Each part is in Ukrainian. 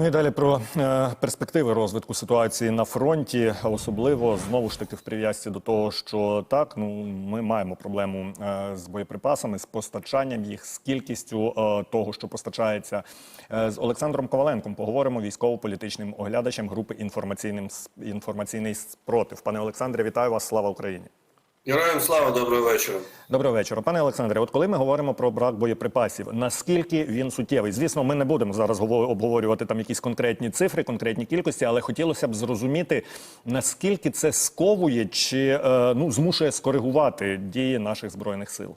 Ну і далі про е, перспективи розвитку ситуації на фронті, особливо знову ж таки в прив'язці до того, що так, ну ми маємо проблему е, з боєприпасами, з постачанням їх, з кількістю е, того, що постачається. З Олександром Коваленком поговоримо військово-політичним оглядачем групи інформаційним інформаційний спротив. Пане Олександре, вітаю вас! Слава Україні! Героям слава, доброго вечора. Доброго вечора, пане Олександре. От коли ми говоримо про брак боєприпасів, наскільки він суттєвий? Звісно, ми не будемо зараз гово- обговорювати там якісь конкретні цифри, конкретні кількості, але хотілося б зрозуміти, наскільки це сковує чи е, ну змушує скоригувати дії наших збройних сил.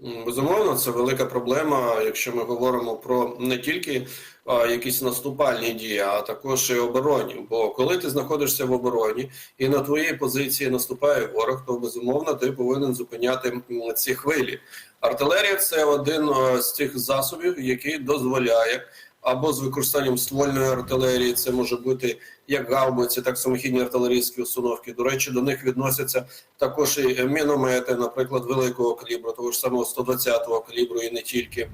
Безумовно, це велика проблема, якщо ми говоримо про не тільки а, якісь наступальні дії, а також і обороні. Бо коли ти знаходишся в обороні і на твоїй позиції наступає ворог, то безумовно ти повинен зупиняти ці хвилі. Артилерія це один е, з тих засобів, який дозволяє. Або з використанням ствольної артилерії, це може бути як гаубиці, так самохідні артилерійські установки. До речі, до них відносяться також і міномети, наприклад, великого калібру, того ж самого 120-го калібру, і не тільки.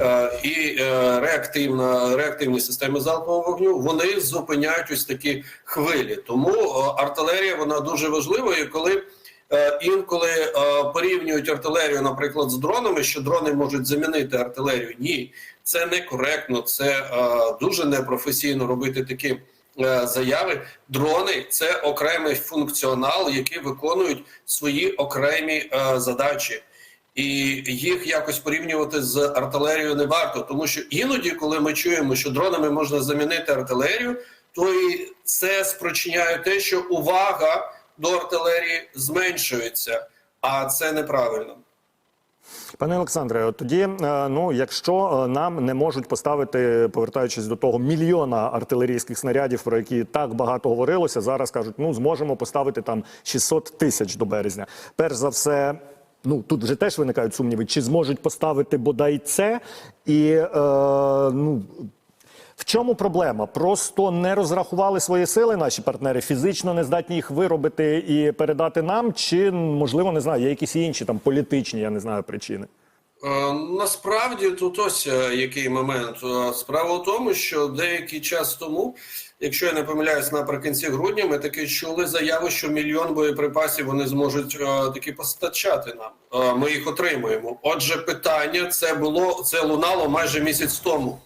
Е, І е, реактивна, реактивні системи залпового вогню вони зупиняють ось такі хвилі. Тому е, артилерія вона дуже важлива. І коли інколи порівнюють артилерію, наприклад, з дронами, що дрони можуть замінити артилерію, ні, це некоректно, це е, дуже непрофесійно робити такі е, заяви. Дрони це окремий функціонал, який виконують свої окремі е, задачі. І їх якось порівнювати з артилерією не варто, тому що іноді, коли ми чуємо, що дронами можна замінити артилерію, то і це спричиняє те, що увага до артилерії зменшується, а це неправильно. Пане Олександре, тоді, е, ну якщо е, нам не можуть поставити, повертаючись до того, мільйона артилерійських снарядів, про які так багато говорилося, зараз кажуть, ну зможемо поставити там 600 тисяч до березня. Перш за все. Ну тут вже теж виникають сумніви, чи зможуть поставити бодай це, і е, ну в чому проблема? Просто не розрахували свої сили наші партнери, фізично не здатні їх виробити і передати нам, чи можливо не знаю, є якісь інші там політичні, я не знаю причини. Е, Насправді тут ось е, який момент. Е, Справа в тому, що деякий час тому, якщо я не помиляюсь, наприкінці грудня ми таки чули заяву, що мільйон боєприпасів вони зможуть таки постачати нам. Ми їх отримуємо. Отже, питання це було це лунало майже місяць тому.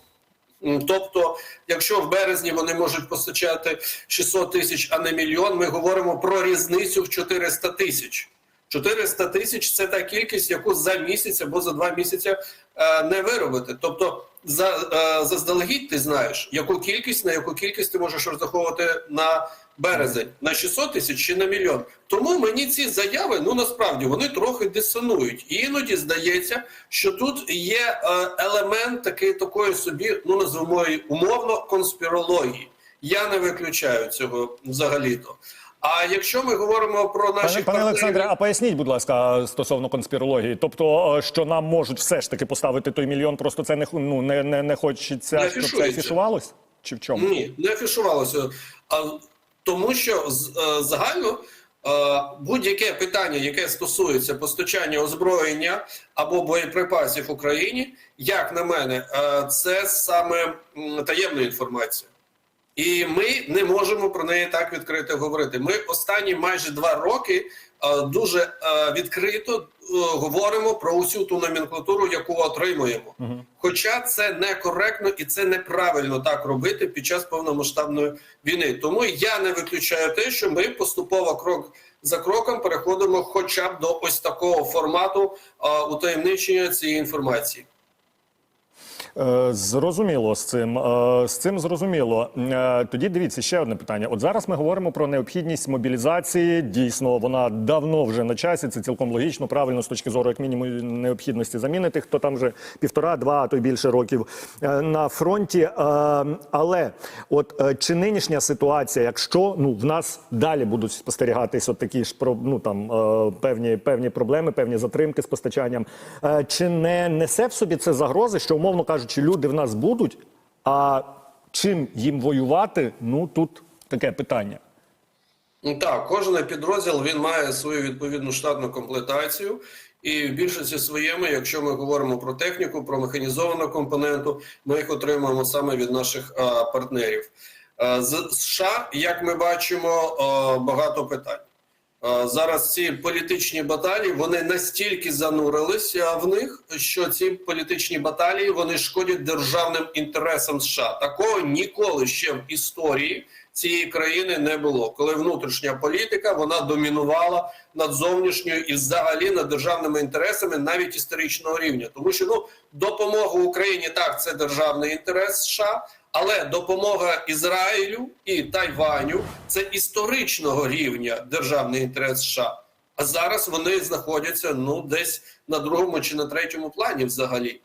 Тобто, якщо в березні вони можуть постачати 600 тисяч, а не мільйон, ми говоримо про різницю в 400 тисяч. 400 тисяч це та кількість, яку за місяць або за два місяці не виробити. Тобто, за, е, заздалегідь ти знаєш, яку кількість, на яку кількість ти можеш розраховувати на березень, на 600 тисяч чи на мільйон. Тому мені ці заяви, ну насправді вони трохи дисонують. І іноді здається, що тут є е, елемент такий такої собі, ну її умовно конспірології. Я не виключаю цього взагалі-то. А якщо ми говоримо про наші Пане, пане Олександре, а поясніть, будь ласка, стосовно конспірології. Тобто, е, що нам можуть все ж таки поставити той мільйон, просто це не ну, не, не, не хочеться, Не щоб це афішувалось? Чи в чому? Ні, не афішувалося. А, тому що з- е, загально е, будь-яке питання, яке стосується постачання озброєння або боєприпасів Україні, як на мене, це саме таємна інформація. І ми не можемо про неї так відкрито говорити. Ми останні майже два роки е, дуже е, відкрито е, говоримо про усю ту номенклатуру, яку отримуємо. Хоча це некоректно і це неправильно так робити під час повномасштабної війни. Тому я не виключаю те, що ми поступово крок за кроком переходимо, хоча б до ось такого формату е, утаємничення цієї інформації. Е, Зрозуміло з цим. Е, З цим зрозуміло. Е, Тоді дивіться ще одне питання. От зараз ми говоримо про необхідність мобілізації. Дійсно, вона давно вже на часі. Це цілком логічно, правильно з точки зору, як мінімум, необхідності замінити, хто там вже півтора, два, а то й більше років на фронті. Але от чи нинішня ситуація, якщо ну в нас далі будуть спостерігатись от такі ж ну там певні певні проблеми, певні затримки з постачанням, чи не несе в собі це загрози, що умовно кажучи, люди в нас будуть, а чим їм воювати? Ну тут таке питання. Ну так, кожен підрозділ він має свою відповідну штатну комплектацію, І в більшості своєму, якщо ми говоримо про техніку, про механізовану компоненту, ми їх отримуємо саме від наших а, партнерів. А, з США, як ми бачимо, а, багато питань. А, Зараз ці політичні баталії вони настільки занурилися в них, що ці політичні баталії вони шкодять державним інтересам США. Такого ніколи ще в історії цієї країни не було, коли внутрішня політика вона домінувала над зовнішньою і взагалі над державними інтересами навіть історичного рівня, тому що ну допомога Україні так це державний інтерес США. Але допомога Ізраїлю і Тайваню це історичного рівня державний інтерес США. А зараз вони знаходяться ну десь на другому чи на третьому плані взагалі.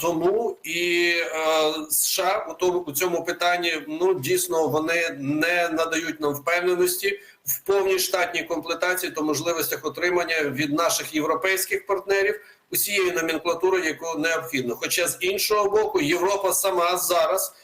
Тому і е, США у тому у цьому питанні ну дійсно вони не надають нам впевненості в повній штатній комплектації та можливостях отримання від наших європейських партнерів усієї номенклатури, яку необхідно. Хоча з іншого боку, Європа сама зараз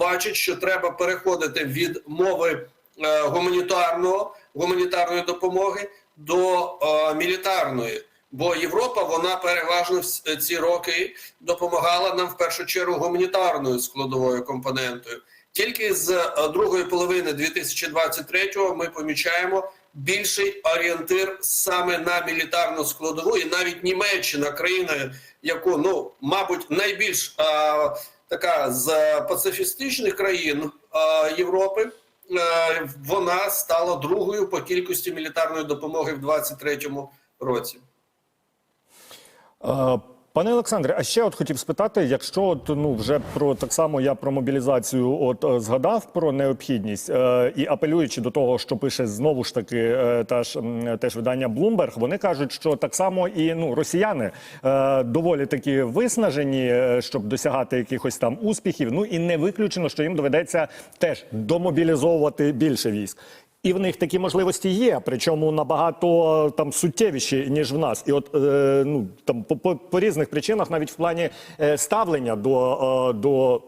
бачить, що треба переходити від мови е, гуманітарного гуманітарної допомоги до е, мілітарної. Бо Європа вона переважно ці роки допомагала нам в першу чергу гуманітарною складовою компонентою. Тільки з е, другої половини 2023-го ми помічаємо більший орієнтир саме на мілітарну складову, і навіть Німеччина, країна, яку ну мабуть найбільш а, така з пацифістичних країн а, Європи. е, Вона стала другою по кількості мілітарної допомоги в 2023 році. Е, Пане Олександре, а ще от хотів спитати, якщо от, ну вже про так само я про мобілізацію от е, згадав про необхідність е, і апелюючи до того, що пише знову ж таки е, та ж теж видання Bloomberg, вони кажуть, що так само і ну росіяни е, доволі таки виснажені, е, щоб досягати якихось там успіхів. Ну і не виключено, що їм доведеться теж домобілізовувати більше військ. І в них такі можливості є, причому набагато там суттєвіші ніж в нас. І от е, ну там по, по, по різних причинах, навіть в плані е, ставлення до, е, до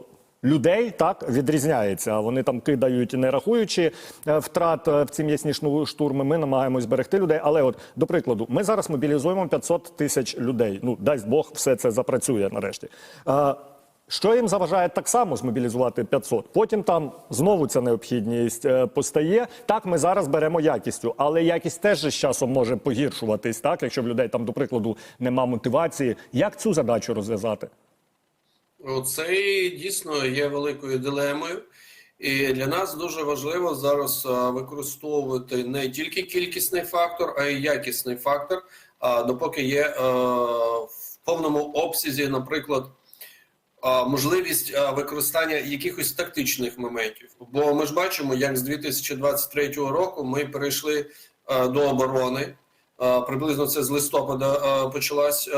людей, так відрізняється. Вони там кидають, не рахуючи е, втрат е, в ці м'ясні штурми. Ми намагаємось зберегти людей. Але, от до прикладу, ми зараз мобілізуємо 500 тисяч людей. Ну дасть Бог, все це запрацює нарешті. Що їм заважає так само змобілізувати 500? Потім там знову ця необхідність е, постає. Так, ми зараз беремо якістю, але якість теж з часом може погіршуватись, так, якщо в людей там, до прикладу, нема мотивації. Як цю задачу розв'язати? Це дійсно є великою дилемою, і для нас дуже важливо зараз використовувати не тільки кількісний фактор, а й якісний фактор. А допоки є е, в повному обсязі, наприклад, можливість використання якихось тактичних моментів. Бо ми ж бачимо, як з 2023 року ми перейшли до оборони. Приблизно це з листопада почалась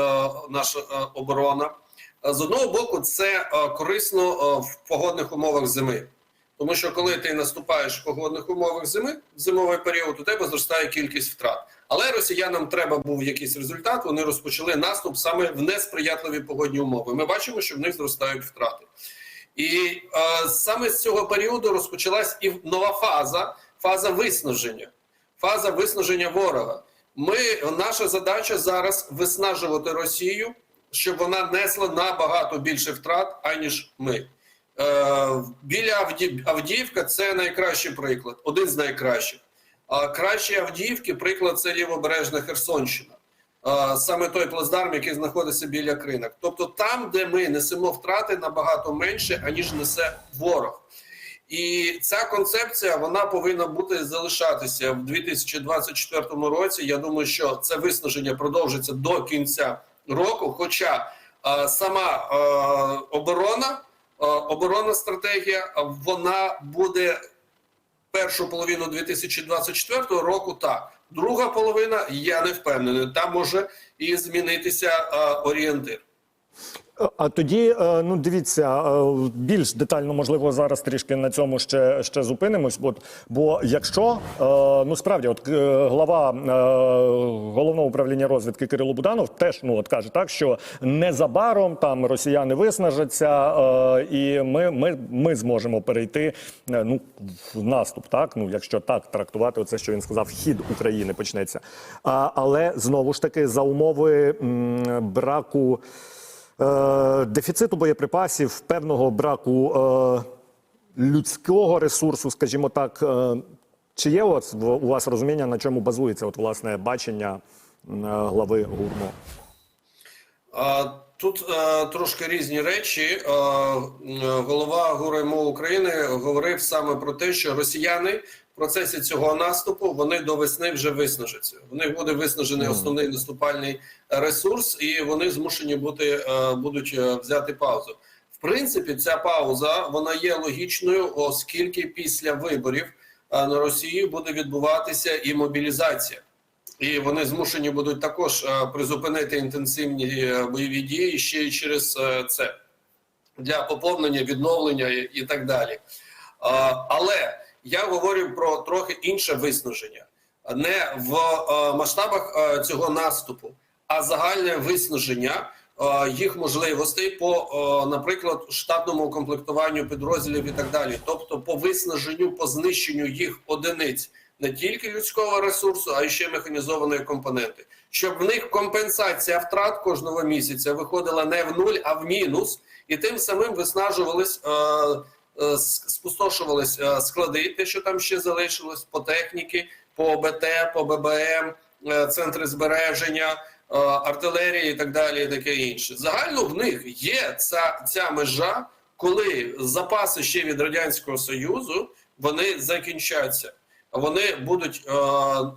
наша оборона. З одного боку, це корисно в погодних умовах зими. Тому що коли ти наступаєш в погодних умовах зими, в зимовий період, у тебе зростає кількість втрат. Але росіянам треба був якийсь результат. Вони розпочали наступ саме в несприятливі погодні умови. Ми бачимо, що в них зростають втрати. І е, саме з цього періоду розпочалась і нова фаза фаза виснаження. Фаза виснаження ворога. Ми наша задача зараз виснажувати Росію, щоб вона несла набагато більше втрат, аніж ми. Е, біля Авді... Авдіївка це найкращий приклад, один з найкращих. А кращі Авдіївки приклад це лівобережна Херсонщина. Саме той плацдарм, який знаходиться біля кринок. Тобто там, де ми несемо втрати, набагато менше, аніж несе ворог. І ця концепція вона повинна бути залишатися в 2024 році. Я думаю, що це виснаження продовжиться до кінця року. Хоча а, сама а, оборона, оборонна стратегія, вона буде першу половину 2024 року. Так, друга половина я не впевнений. Там може і змінитися орієнтир. А тоді, е, ну дивіться, е, більш детально, можливо, зараз трішки на цьому ще, ще зупинимось. Бо, бо якщо е, ну справді, от е, глава е, головного управління розвідки Кирило Буданов теж ну от каже так, що незабаром там росіяни виснажаться, е, і ми, ми, ми зможемо перейти е, ну в наступ, так ну якщо так трактувати, оце що він сказав, хід України почнеться. А, але знову ж таки за умови м, браку. Е, дефіциту боєприпасів, певного браку е, людського ресурсу, скажімо так. Е, чи є от у вас розуміння, на чому базується от, власне бачення глави ГУРМО? Тут е, трошки різні речі. Е, голова ГУРМО України говорив саме про те, що росіяни в процесі цього наступу вони до весни вже виснажаться. В них буде виснажений основний наступальний ресурс, і вони змушені бути е, будуть е, взяти паузу. В принципі, ця пауза вона є логічною, оскільки після виборів е, на Росії буде відбуватися і мобілізація. І вони змушені будуть також призупинити інтенсивні бойові дії ще й через це для поповнення, відновлення і так далі. Але я говорю про трохи інше виснаження, не в е, масштабах е, цього наступу, а загальне виснаження е, їх можливостей по, наприклад, штатному комплектуванню підрозділів і так далі, тобто по виснаженню, по знищенню їх одиниць не тільки людського ресурсу, а й ще механізованої компоненти, щоб в них компенсація втрат кожного місяця виходила не в нуль, а в мінус, і тим самим виснажувались. Спустошувались е, склади, те, що там ще залишилось, по техніки, по ОБТ, по ББМ, е, центри збереження, е, артилерії і так далі, і таке інше. Загально в них є ця, ця межа, коли запаси ще від радянського союзу вони закінчаться. Вони будуть е,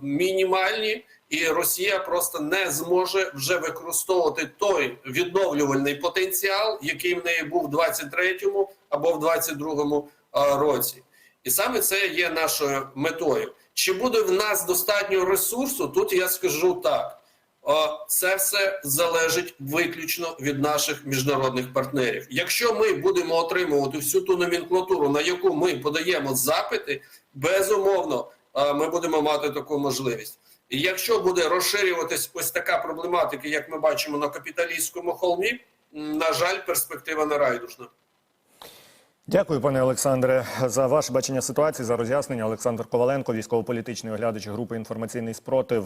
мінімальні, і Росія просто не зможе вже використовувати той відновлювальний потенціал, який в неї був в 23-му або в 22-му е, році. І саме це є нашою метою. Чи буде в нас достатньо ресурсу? Тут я скажу так: це все залежить виключно від наших міжнародних партнерів. Якщо ми будемо отримувати всю ту номенклатуру, на яку ми подаємо запити, безумовно ми будемо мати таку можливість. І якщо буде розширюватись ось така проблематика, як ми бачимо на капіталістському холмі, на жаль, перспектива не райдужна. Дякую, пане Олександре, за ваше бачення ситуації, за роз'яснення. Олександр Коваленко, військово-політичний оглядач групи інформаційний спротив.